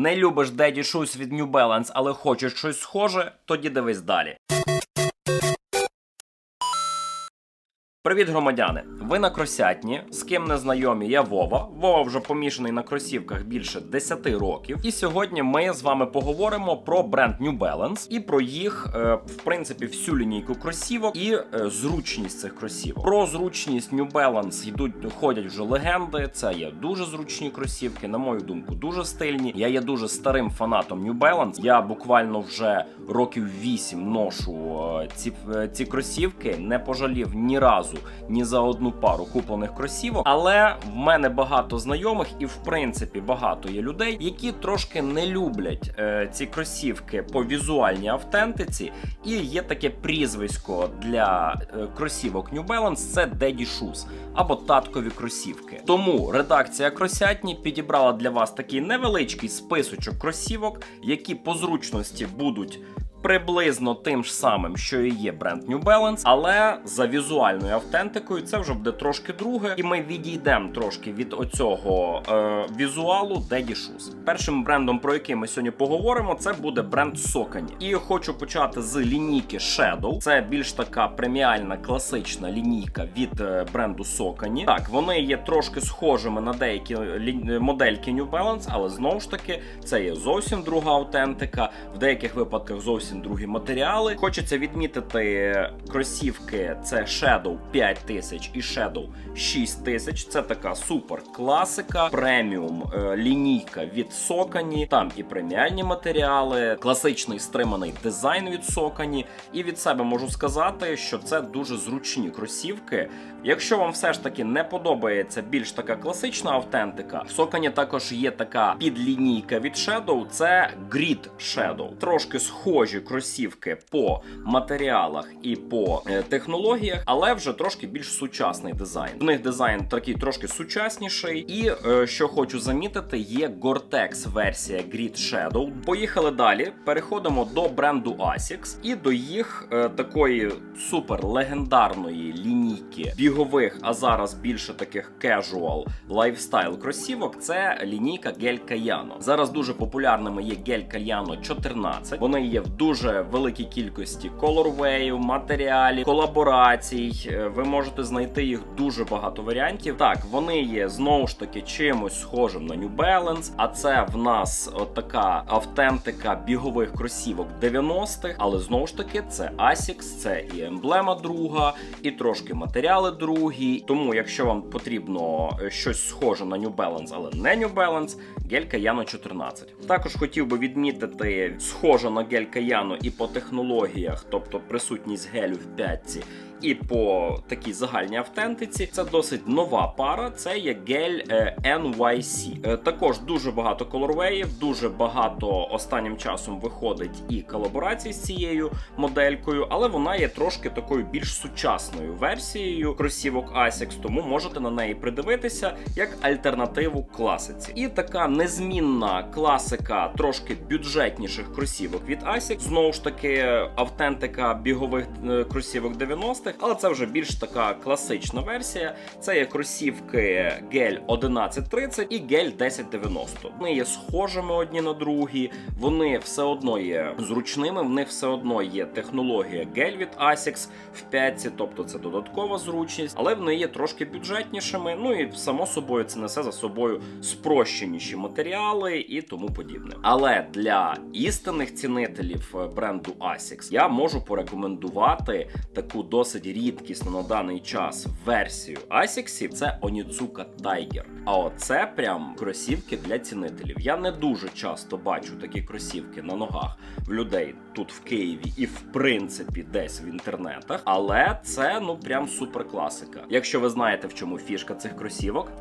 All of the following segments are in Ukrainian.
Не любиш Деді Shoes від New Balance, але хочеш щось схоже, тоді дивись далі. Привіт, громадяни! Ви на Кросятні, з ким не знайомі, я Вова. Вова вже помішаний на кросівках більше 10 років. І сьогодні ми з вами поговоримо про бренд New Balance і про їх, е, в принципі, всю лінійку кросівок і е, зручність цих кросівок. Про зручність New Balance йдуть ходять вже легенди. Це є дуже зручні кросівки, на мою думку, дуже стильні. Я є дуже старим фанатом New Balance. Я буквально вже років 8 ношу е, ці, ці кросівки, не пожалів ні разу ні за одну пару куплених кросівок. Але в мене багато знайомих, і в принципі багато є людей, які трошки не люблять е, ці кросівки по візуальній автентиці. І є таке прізвисько для е, кросівок New Balance це Daddy Shoes або таткові кросівки. Тому редакція Кросятні підібрала для вас такий невеличкий списочок кросівок, які по зручності будуть приблизно тим ж самим, що і є бренд New Balance, але за візуальною автентикою це вже буде трошки друге, і ми відійдемо трошки від оцього е, візуалу Daddy Shoes. Першим брендом, про який ми сьогодні поговоримо, це буде бренд Sokani. І хочу почати з лінійки Shadow. Це більш така преміальна класична лінійка від е, бренду Sokani. Так, вони є трошки схожими на деякі модельки New Balance, але знову ж таки це є зовсім друга автентика. В деяких випадках зовсім другі матеріали. Хочеться відмітити кросівки: це Shadow 5000 і Shadow 6000. Це така супер класика, преміум е, лінійка від Sokani. Там і преміальні матеріали, класичний стриманий дизайн від Sokani. І від себе можу сказати, що це дуже зручні кросівки. Якщо вам все ж таки не подобається більш така класична автентика, в Sokani також є така підлінійка від Shadow, це Grid Shadow. Трошки схожі кросівки по матеріалах і по е, технологіях, але вже трошки більш сучасний дизайн. В них дизайн такий трошки сучасніший. І е, що хочу замітити, є Gore-Tex версія Grid Shadow. Поїхали далі. Переходимо до бренду Asics і до їх е, такої супер легендарної лінійки бігових, а зараз більше таких casual лайфстайл кросівок. Це лінійка Gel Cayano. Зараз дуже популярними є Gel Cayano 14. Вони є в дуже великій кількості колорвеїв, матеріалів, колаборацій. Е, Ви можете знайти їх дуже багато варіантів. Так, вони є знову ж таки чимось схожим на New Balance, а це в нас така автентика бігових кросівок 90-х, але знову ж таки це Asics, це і емблема друга, і трошки матеріали другі. Тому, якщо вам потрібно е, щось схоже на New Balance, але не New Balance, гель Cayano 14. Також хотів би відмітити схоже на гель Cayano і по технологіях, тобто присутність гелю в п'ятці. І по такій загальній автентиці це досить нова пара. Це є гель е, NYC. Е, Також дуже багато колорвеїв, дуже багато останнім часом виходить і колаборацій з цією моделькою, але вона є трошки такою більш сучасною версією кросівок Asics, тому можете на неї придивитися як альтернативу класиці. І така незмінна класика трошки бюджетніших кросівок від Asics. Знову ж таки, автентика бігових е, кросівок 90-х, але це вже більш така класична версія. Це є кросівки Гель 1130 і Гель 1090. Вони є схожими одні на другі, вони все одно є зручними, в них все одно є технологія Гель від Asics в п'ятці, тобто це додаткова зручність, але вони є трошки бюджетнішими. Ну і само собою це несе за собою спрощеніші матеріали і тому подібне. Але для істинних цінителів е, бренду Asics я можу порекомендувати таку досить рідкісну на даний час версію Asics. Це Onitsuka Tiger. А оце прям кросівки для цінителів. Я не дуже часто бачу такі кросівки на ногах в людей тут в Києві і в принципі десь в інтернетах. Але це ну прям супер класика. Якщо ви знаєте, в чому фішка цих кросівок.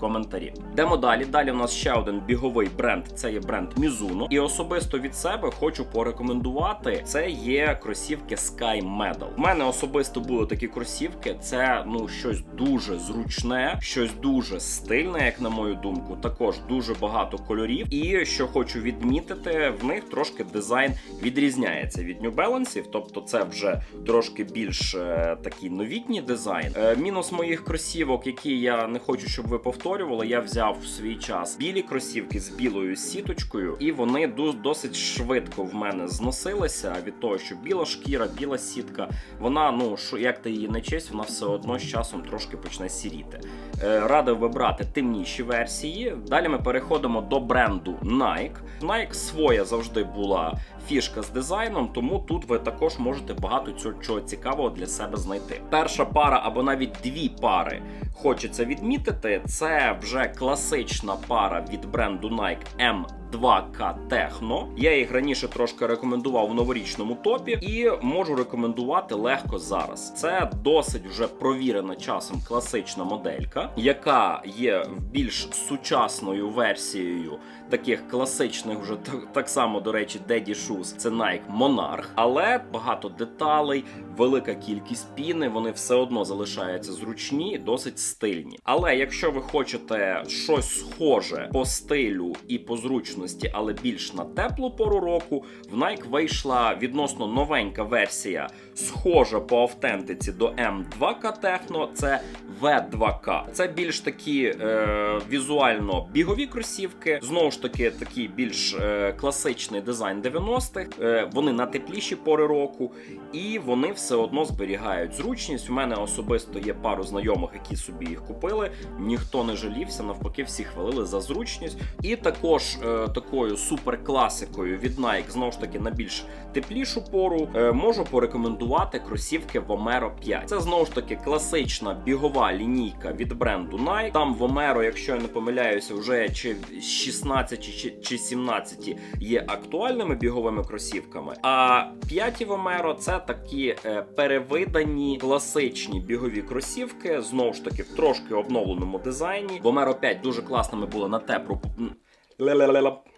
Коментарі. Йдемо далі. Далі у нас ще один біговий бренд. Це є бренд Mizuno. І особисто від себе хочу порекомендувати. Це є кросівки Sky Medal. У мене особисто були такі кросівки. Це ну щось дуже зручне, щось дуже стильне, як на мою думку. Також дуже багато кольорів. І що хочу відмітити, в них трошки дизайн відрізняється від New Balance, тобто це вже трошки більш е, такий новітній дизайн. Е, мінус моїх кросівок, які я не хочу, щоб ви повторювали, повторювали, я взяв в свій час білі кросівки з білою сіточкою, і вони досить швидко в мене зносилися від того, що біла шкіра, біла сітка, вона, ну як ти її не честь, вона все одно з часом трошки почне сіріти. Е, Радив би брати темніші версії. Далі ми переходимо до бренду Nike. Nike своя завжди була фішка з дизайном, тому тут ви також можете багато чого цікавого для себе знайти. Перша пара або навіть дві пари хочеться відмітити. Це вже класична пара від бренду Nike M2K Techno. Я їх раніше трошки рекомендував в новорічному топі і можу рекомендувати легко зараз. Це досить вже провірена часом класична моделька, яка є більш сучасною версією таких класичних, вже так, так само, до речі, Daddy Shoes. Це Nike Monarch, але багато деталей, велика кількість піни, вони все одно залишаються зручні, досить стильні. Але якщо ви хочете щось схоже по стилю і по зручності, але більш на теплу пору року, в Nike вийшла відносно новенька версія, схожа по автентиці до M2K Techno, це V2K. Це більш такі е, візуально бігові кросівки. Знову ж таки, такий більш е, класичний дизайн 90-х. Е, вони на тепліші пори року, і вони все одно зберігають зручність. У мене особисто є пару знайомих, які собі їх купили. Ніхто не жалівся, навпаки, всі хвалили за зручність. І також е, такою суперкласикою від Nike, знову ж таки, на більш теплішу пору, е, можу порекомендувати кросівки Vomero 5. Це знову ж таки класична бігова лінійка від бренду Nike. Там Vomero, якщо я не помиляюся, вже чи 16 чи, чи 17 є актуальними біговими кросівками. А п'яті Vomero це такі е, перевидані класичні бігові кросівки, знову ж таки в трошки обновленому дизайні. Vomero 5 дуже класними були на теплу. Lalalala.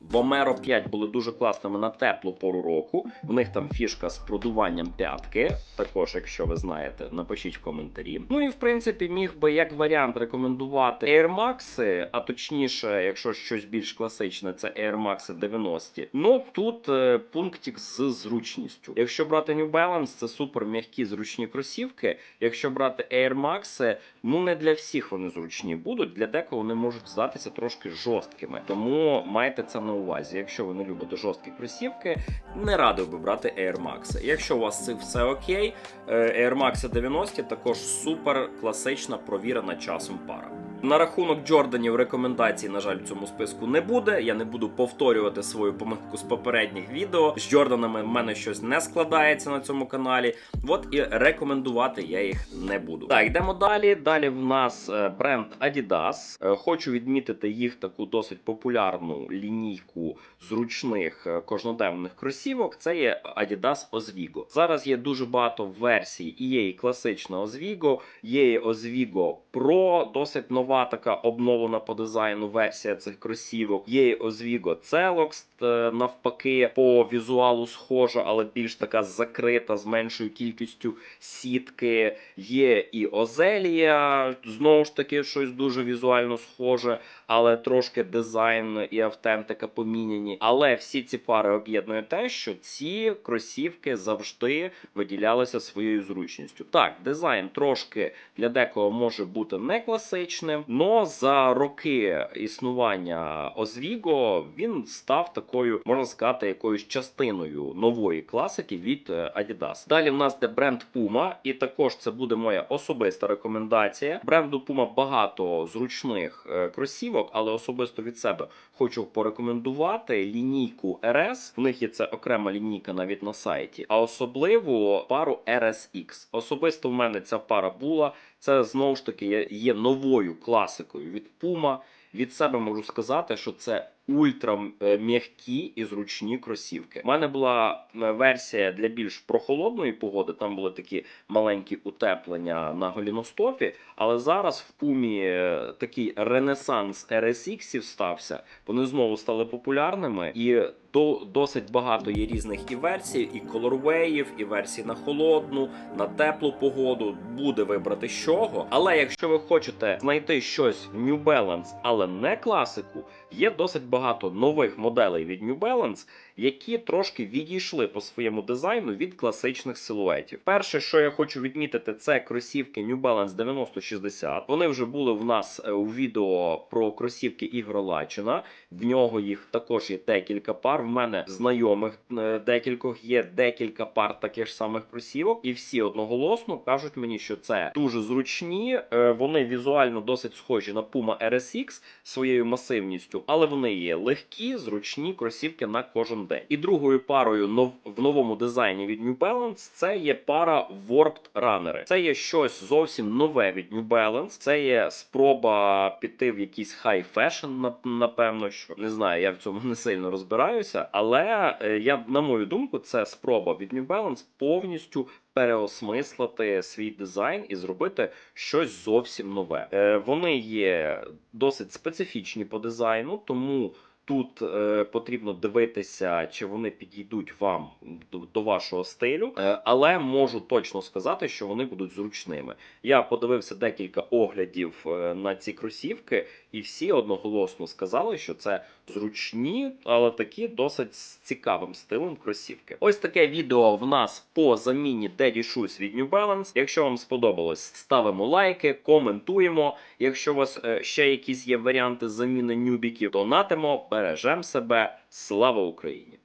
Vomero 5 були дуже класними на теплу пору року. В них там фішка з продуванням п'ятки. Також, якщо ви знаєте, напишіть в коментарі. Ну і в принципі міг би як варіант рекомендувати Air Max, а точніше, якщо щось більш класичне, це Air Max 90. Ну тут е, пунктик з зручністю. Якщо брати New Balance, це супер м'які зручні кросівки. Якщо брати Air Max, ну не для всіх вони зручні будуть. Для декого вони можуть здатися трошки жорсткими. Тому майте це на увазі. Якщо ви не любите жорсткі кросівки, не радив би брати Air Max. Якщо у вас все окей, е, Air Max 90 також супер класична, провірена часом пара. На рахунок Джорданів рекомендацій, на жаль, в цьому списку не буде. Я не буду повторювати свою помилку з попередніх відео. З Джорданами в мене щось не складається на цьому каналі. От і рекомендувати я їх не буду. Так, йдемо далі. Далі в нас е, бренд Adidas. Е, Хочу відмітити їх таку досить популярну лінійку зручних е, кожноденних кросівок. Це є Adidas Oswego. Зараз є дуже багато версій. І є і класична Oswego, є і Oswego Pro, досить нова така обновлена по дизайну версія цих кросівок. Є Celox, е, навпаки, по візуалу схожа, але більш така закрита з меншою кількістю сітки. Є і Озелія, знову ж таки, щось дуже візуально схоже, але трошки дизайн і автентика поміняні. Але всі ці пари об'єднує те, що ці кросівки завжди виділялися своєю зручністю. Так, дизайн трошки для декого може бути не класичним, але за роки існування Oswego він став такою, можна сказати, якоюсь частиною нової класики від е, Adidas. Далі в нас де бренд Puma, і також це буде моя особиста рекомендація. Бренду Puma багато зручних е, кросівок, але особисто від себе хочу порекомендувати лінійку RS. В них є це окрема лінійка навіть на сайті, а особливо пару RSX. Особисто в мене ця пара була. Це знову ж таки є, новою класикою від Puma. Від себе можу сказати, що це ультра е, м'які і зручні кросівки. У мене була е, версія для більш прохолодної погоди. Там були такі маленькі утеплення на голіностопі. Але зараз в пумі е, такий ренесанс RSX стався. Вони знову стали популярними і до, досить багато є різних і версій, і колорвеїв, і версій на холодну, на теплу погоду. Буде вибрати з чого. Але якщо ви хочете знайти щось в New Balance, але не класику, Є досить багато нових моделей від New Balance, які трошки відійшли по своєму дизайну від класичних силуетів. Перше, що я хочу відмітити, це кросівки New Balance 9060. Вони вже були в нас е, у відео про кросівки Ігора Лачина. В нього їх також є декілька пар. В мене знайомих е, декількох є декілька пар таких самих кросівок, і всі одноголосно кажуть мені, що це дуже зручні. е, Вони візуально досить схожі на Puma RSX своєю масивністю, але вони є легкі, зручні кросівки на кожен день. І другою парою в новому дизайні від New Balance це є пара Warped Runner. Це є щось зовсім нове від New Balance. Це є спроба піти в якийсь fashion, нап- напевно, що не знаю, я в цьому не сильно розбираюся. Але е, я, на мою думку, це спроба від New Balance повністю переосмислити свій дизайн і зробити щось зовсім нове. Е, вони є досить специфічні по дизайну, тому. Тут е, потрібно дивитися, чи вони підійдуть вам до, до вашого стилю, е, але можу точно сказати, що вони будуть зручними. Я подивився декілька оглядів е, на ці кросівки, і всі одноголосно сказали, що це зручні, але такі досить з цікавим стилем кросівки. Ось таке відео в нас по заміні Daddy Shoes від New Balance. Якщо вам сподобалось, ставимо лайки, коментуємо. Якщо у вас е, ще якісь є варіанти заміни нюбіків, донатимо, бережемо себе. Слава Україні!